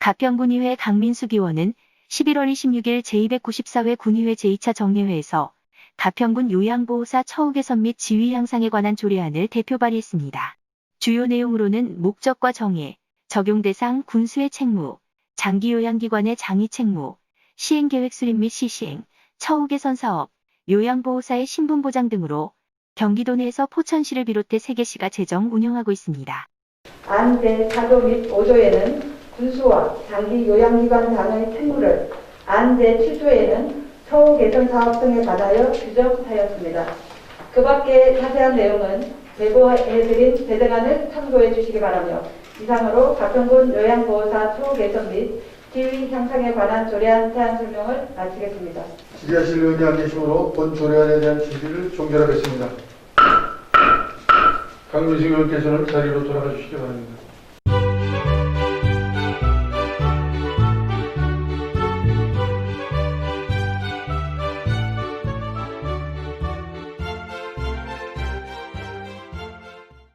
가평군의회 강민숙 의원은 11월 26일 제294회 군의회 제2차 정례회에서 가평군 요양보호사 처우 개선 및 지위 향상에 관한 조례안을 대표 발의했습니다. 주요 내용으로는 목적과 정의, 적용 대상 군수의 책무, 장기 요양기관의 장위 책무, 시행계획 수립 및 시시행, 처우 개선 사업, 요양보호사의 신분 보장 등으로 경기도 내에서 포천시를 비롯해 3개시가 재정 운영하고 있습니다. 안 제4조 및 5조에는 군수와 장기 요양기관 단의 책무를, 안 제7조에는 처우 개선 사업 등에 관하여 규정하였습니다. 그 밖에 자세한 내용은 제보해드린 재정안을 참고해 주시기 바라며 이상으로 가평군 요양보호사 처우 개선 및 지위 향상에 관한 조례안 사안 설명을 마치겠습니다. 질의하실 의원이 안 계시므로 본 조례안에 대한 질의를 종결하겠습니다. 강민식 의원께서는 자리로 돌아가 주시기 바랍니다.